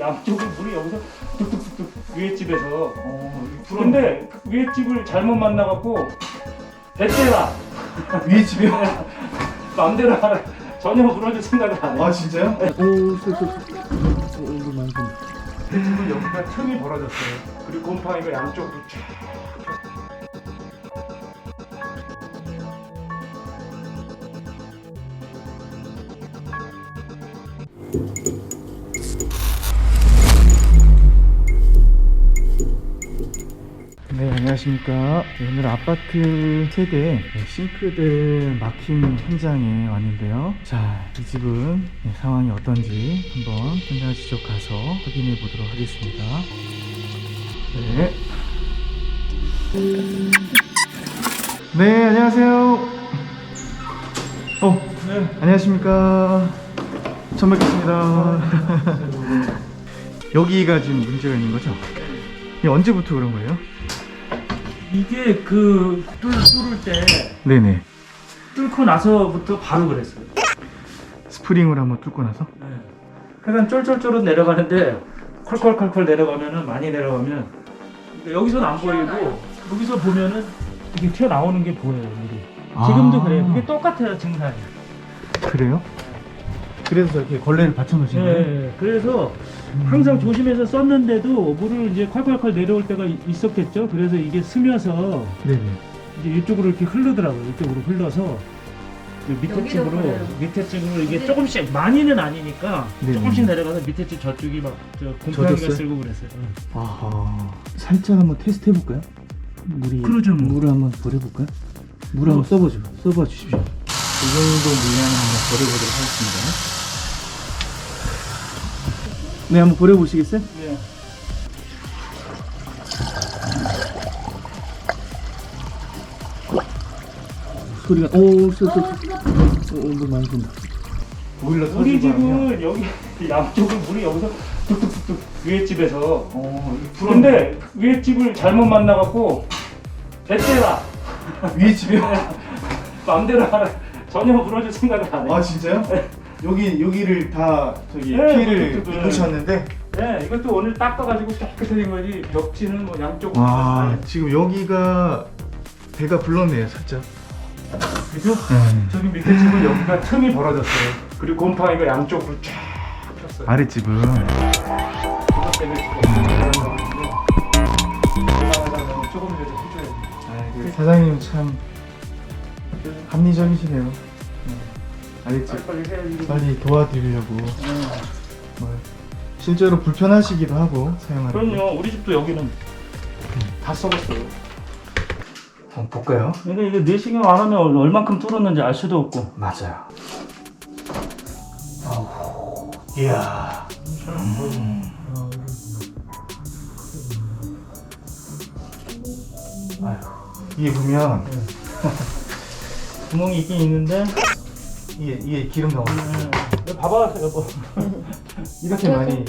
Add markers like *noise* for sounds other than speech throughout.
양쪽으로 물이 여기서 뚝뚝뚝뚝 위에 집에서 어, 근데 그 위에 집을 잘못 만나갖고 대체라 *laughs* 위에 집이요? *laughs* 마음대로 하라 전혀 무너질 생각을 안 해. 아 진짜요? 오, 많이 좀. 지금 여기가 틈이 벌어졌어요. 그리고 곰팡이가 양쪽으로 쫙. 안녕하십니까. 네, 오늘 아파트 세대 네, 싱크대 막힘 현장에 왔는데요. 자, 이 집은 네, 상황이 어떤지 한번 현장을 직접 가서 확인해 보도록 하겠습니다. 네. 네, 안녕하세요. 어, 네, 안녕하십니까. 처음 뵙겠습니다. *laughs* 여기가 지금 문제가 있는 거죠? 언제부터 그런 거예요? 이게 그 뚫, 뚫을 때 네네. 뚫고 나서부터 바로 그랬어요. 스프링을 한번 뚫고 나서? 네. 약간 쫄쫄쫄은 내려가는데 콜콜콜콜 내려가면은 많이 내려가면 여기서는 안 보이고 여기서 보면은 이게 튀어나오는 게 보여요 물이. 지금도 아. 그래요. 그게 똑같아요 증상이. 그래요? 그래서 이렇게 걸레를 받쳐놓으신 네, 거예요? 그래서 항상 조심해서 썼는데도 물을 이제 콸콸콸 내려올 때가 이- 있었겠죠. 그래서 이게 스며서 네네. 이제 이쪽으로 이렇게 흐르더라고요. 이쪽으로 흘러서 그 밑에 여기도 그래요. 밑에 집으로 이게 근데- 조금씩 많이는 아니니까 네네. 조금씩 내려가서 밑에 집 저쪽이 막저 곰팡이가 젖었어요? 쓸고 그랬어요. 응. 아하. 살짝 한번 테스트 해볼까요? 물이. 그러죠, 뭐. 물을 한번 버려볼까요? 물 한번 써보죠. 써봐 주십시오. 이 정도 물량을 한번 버려보도록 하겠습니다. 네, 한번 버려보시겠어요? 네. 소리가, 오, 쏘, 쏘, 쏘. 오, 물 많이 좀. 보일러 우리 집은 여기 *laughs* 양쪽으로 물이 여기서 뚝뚝뚝뚝 위에 집에서 어, 근데 위에 집을 잘못 만나갖고 대체라 위에 집이요? *laughs* 마음대로 하라 전혀 무너질 생각을 안 해. 아 진짜요? 여기 여기를 다 저기 네, 피를 뚝뚝뚝. 입으셨는데 네, 이것도 오늘 닦아가지고 깨끗해진 거지 벽지는 뭐 양쪽으로 와 다 지금 여기가 배가 불렀네요 살짝 그죠? 네. 저기 밑에 집은 여기가 틈이 벌어졌어요. 그리고 곰팡이가 양쪽으로 쫙 폈어요. 아랫집은. 그것 때문에 지금 대단하다면 조금이라도 해줘야지. 아, 그 사장님 참 합리적이시네요 네. 아랫집 빨리 해야지. 빨리 도와드리려고 뭐, 실제로 불편하시기도 하고 사용하는 게. 그럼요. 우리 집도 여기는 다 썩었어요. 한번 볼까요? 근데 이게 내시경 안 하면 얼- 얼만큼 뚫었는지 알 수도 없고. 맞아요 아우 이야 아휴 이게 보면 *laughs* 구멍이 있긴 있는데. 이게 이게 기름 나오는 네. 봐봐 여보. *laughs* 이렇게 많이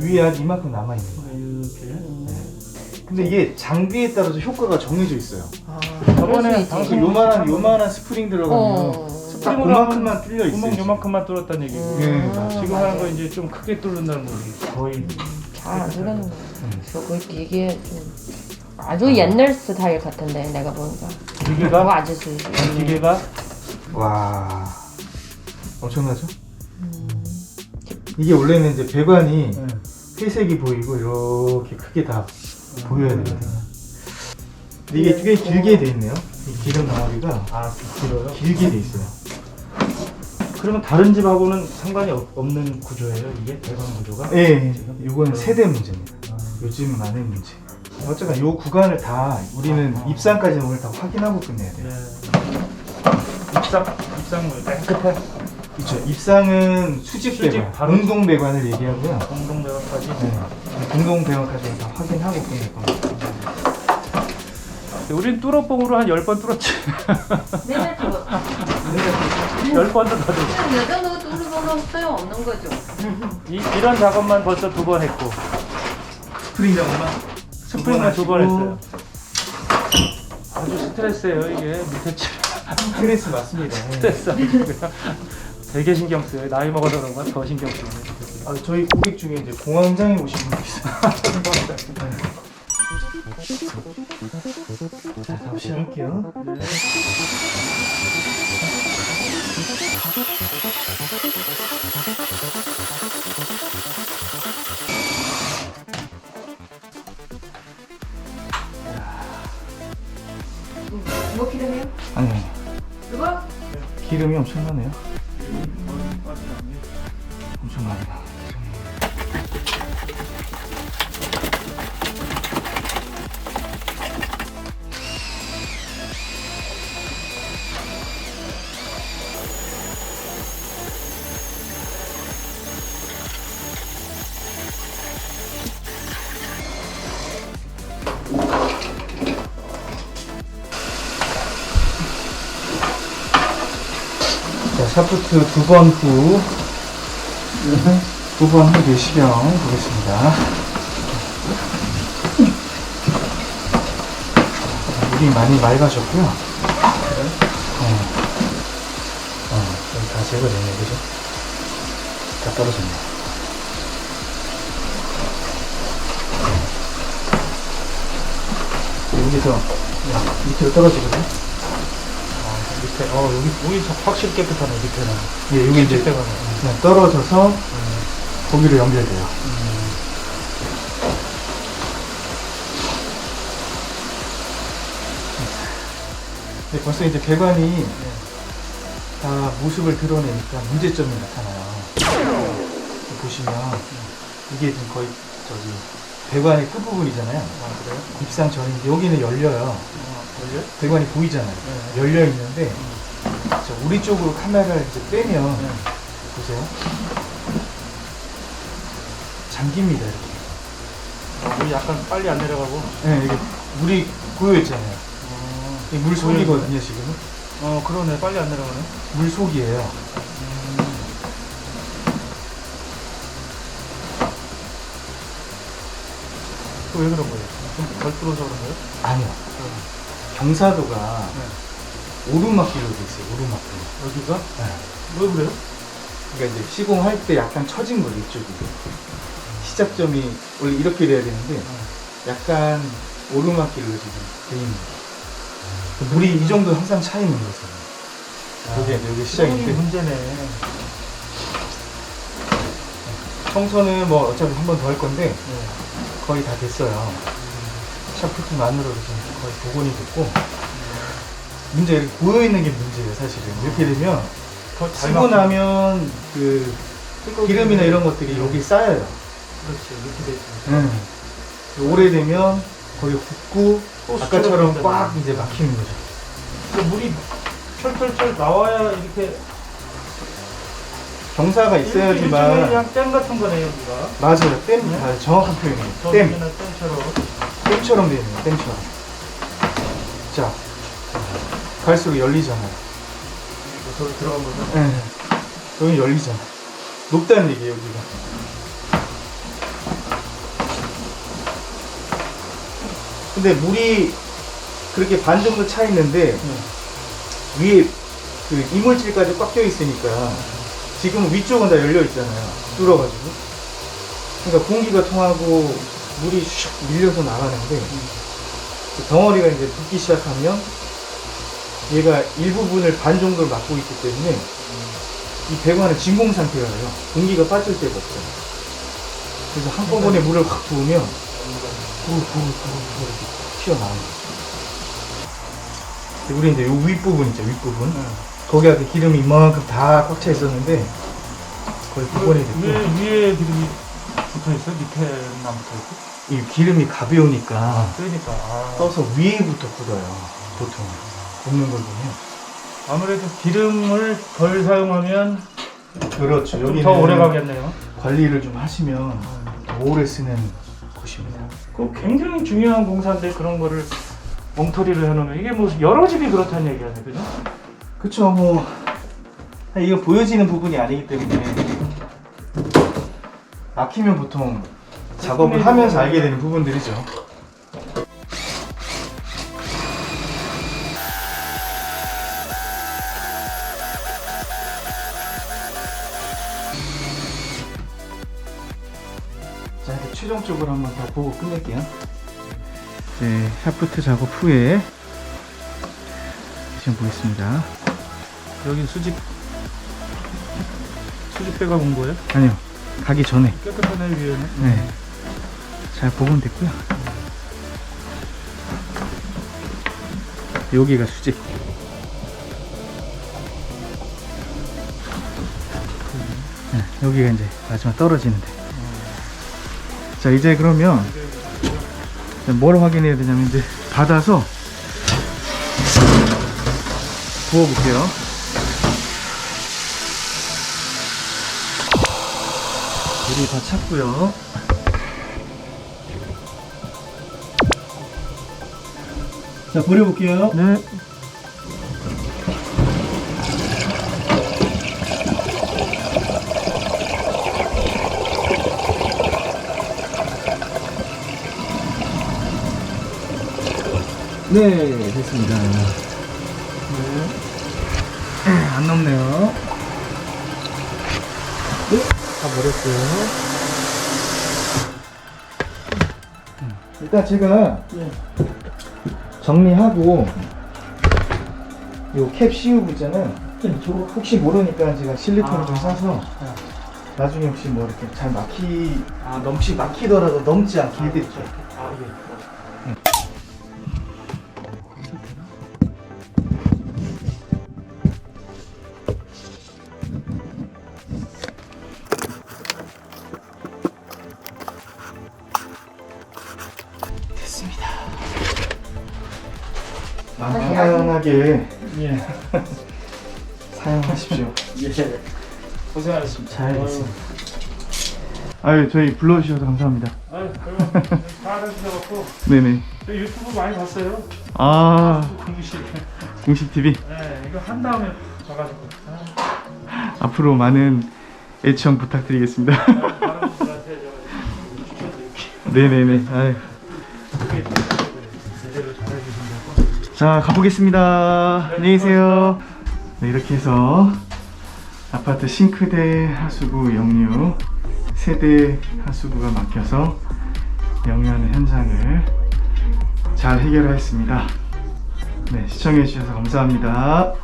위에 한 이만큼 남아 있는 거예요. 이렇게. 근데 이게 장비에 따라서 효과가 정해져 있어요. 아, 저번에 있지. 요만한 요만한 스프링 들어가면 어. 딱 그만큼만 뚫려 있어요. 구멍 요만큼만 뚫었다는 얘기고. 예, 아, 지금 맞아요. 하는 거 이제 좀 크게 뚫는다는 거지. 거의. 잘안 들었는 거. 저거 이게 좀 아주 옛날 스타일 같은데 내가 보니까. 기계가 아주 수. 기계가 와 엄청나죠? 이게 원래는 이제 배관이 네. 회색이 보이고 이렇게 크게 다 보여야 되거든요. 근데 이게 꽤 길게 돼 있네요. 이 기름 덩어리가 아 길어요. 길게 돼 있어요. 그러면 다른 집하고는 상관이 없- 없는 구조예요 이게 배관 구조가? 예, 이건 세대 문제입니다. 아, 요즘은 안의 문제. 어쨌든 이 구간을 다 우리는 입상까지는 오늘 다 확인하고 끝내야 돼요. 네. 입상 입상물 깨끗해. 그렇죠. 입상은 수직 수직 배관, 바로 공동 배관을 얘기하고요. 공동 배관까지. 네. 공동 배관까지는 다 확인하고 끝낼 겁니다. 우린 뚫어뽕으로 한 10번 뚫었지. 맨날 저 10번도 더 뚫었지. 여자도 뚫어보면 소용 없는 거죠. 이, 이런 작업만 벌써 두 번 했고 스프링 작업만 스프링만 두 번 했어요. 아주 스트레스예요 이게 밑에 집 스트레스 맞습니다. 네. 스트레스 되게 신경 써요. 나이 먹어서 그런가 더 신경 쓰네. 아, 저희 고객 중에 이제 공황장애 오신 분도 있어요. 자, 다음 시작할게요. 이거 필요해요? 아니, 아니. 이거? 기름이 엄청나네요. 샤프트 두 번 후, 두 번 후 내시경 보겠습니다. 물이 많이 맑아졌고요. 어, 어, 여기 다 제거됐네, 그죠? 다 떨어졌네. 여기서 밑으로 떨어지거든. 밑에 어 여기 여기 확실히 깨끗하네 밑에는. 예, 여기 이제 때가 그냥 떨어져서 거기로 연결돼요. 근데 벌써 이제 배관이 다 모습을 드러내니까 문제점이 나타나요. 보시면 이게 지금 거의 저기 배관의 끝부분이잖아요. 아 그래요? 입상 전인데 여기는 열려요. 아 걸려? 배관이 보이잖아요. 네. 열려 있는데 자, 우리 쪽으로 카메라를 이제 빼면 네. 보세요. 잠깁니다 이렇게. 아, 물이 약간 빨리 안 내려가고. 네, 이게 물이 고여 있잖아요. 어, 이게 물 속이거든요 지금은. 어 그러네 빨리 안 내려가네. 물 속이에요. 또 왜 그런 거예요? 좀덜 뚫어서 그런 거예요? 아니요. 경사도가 오르막길로 돼 있어요. 오르막길. 여기가? 네. 왜 그래요? 그러니까 이제 시공할 때 약간 처진 거죠 이쪽이. 시작점이 원래 이렇게 돼야 되는데 약간 오르막길로 지금 돼 있는 거예요. 물이 이 정도 항상 차 있는 거죠. 여기 여기 시작인데 문제네. 청소는 뭐 어차피 한 번 더 할 건데 네. 거의 다 됐어요. 샤프트만으로도 지금 거의 복원이 됐고 문제 이렇게 고여 있는 게 문제예요 사실은 이렇게 되면 쓰고. 나면 그 기름이나 이런 것들이 여기 쌓여요. 그렇지 이렇게 돼 있으니까. 음. 오래되면 붓고 또 아까처럼 꽉. 이제 막히는 거죠. 그 물이 철철철 나와야 이렇게 경사가 일종의 있어야지만 댐 같은 거네 여기가. 맞아요. 댐 네? 아, 정확한 표현이에요. 저댐 댐처럼. 댐처럼 되어 있네요. 댐처럼. 자 갈수록 열리잖아요. 저기 들어간 거죠. 네. 여기 열리잖아. 높다는 얘기예요, 여기가. 근데 물이 그렇게 반 정도 차 있는데 위에 그 이물질까지 꽉 껴 있으니까 지금 위쪽은 다 열려 있잖아요. 뚫어가지고. 그러니까 공기가 통하고 물이 슉 밀려서 나가는데 그 덩어리가 이제 붓기 시작하면 얘가 일부분을 반 정도를 막고 있기 때문에 이 배관은 진공 상태가 돼요. 공기가 빠질 데가 없어요. 그래서 한꺼번에 물을 확 부으면 부부부부부 이렇게 튀어나오는 거죠. 우리 이제 요 윗부분 있죠, 윗부분. 거기 앞에 기름이 이만큼 다 꽉 차 있었는데 거의 복원이 됐고 위에 위에 기름이 붙어 있어 밑에는 안 붙어 있고. 이 기름이 가벼우니까 그러니까 아, 떠서 위에부터 굳어요. 보통 굽는 걸 보면. 아무래도 기름을 덜 사용하면 그렇죠. 좀 더 오래 가겠네요. 관리를 좀 하시면 더 오래 쓰는 곳입니다. 그 굉장히 중요한 공사인데 그런 거를 엉터리를 해놓으면 이게 뭐 여러 집이 그렇다는 얘기하네, 그죠? 그쵸 뭐 이거 보여지는 부분이 아니기 때문에 막히면 보통 작업을 하면서 알게 되는 부분들이죠 최종적으로 한번 다 보고 끝낼게요. 네, 샤프트 작업 후에 지금 보겠습니다. 여기 수직 수직 빼가 온 거예요? 아니요, 가기 전에 깨끗하네 위에는. 네, 잘 복원됐고요. 여기가 수직. 네, 여기가 이제 마지막 떨어지는데. 자, 이제 그러면 뭘 확인해야 되냐면 이제 받아서 부어볼게요. 물이 다 찼고요. 자, 버려볼게요. 네. 네, 됐습니다. 버렸고요. 음, 일단 제가 정리하고 요 캡 씌우고 있잖아요. 저거 혹시 모르니까 제가 실리콘을 좀 사서 나중에 혹시 뭐 이렇게 잘 막히 아 넘치 막히더라도 넘지 않게 해드릴게요. 아 예. 편안하게 예. *laughs* 사용하십시오. 예. 고생하셨습니다. 잘 됐습니다. 아유 저희 불러주셔서 감사합니다. 아유, *laughs* 다 해주셔갖고 네네. 저 유튜브 많이 봤어요. 아 공식. 공식 TV 네, 이거 한 다음에 가가지고. 아, 앞으로 많은 애청 부탁드리겠습니다. 다른 분들한테 저 추천드릴게요. 네네네. 아유. 그게 제대로 잘해주신다고. 자 가보겠습니다. 안녕히 계세요. 네 이렇게 해서 아파트 싱크대 하수구 역류 세대 하수구가 막혀서 역류하는 현장을 잘 해결하였습니다. 네 시청해 주셔서 감사합니다.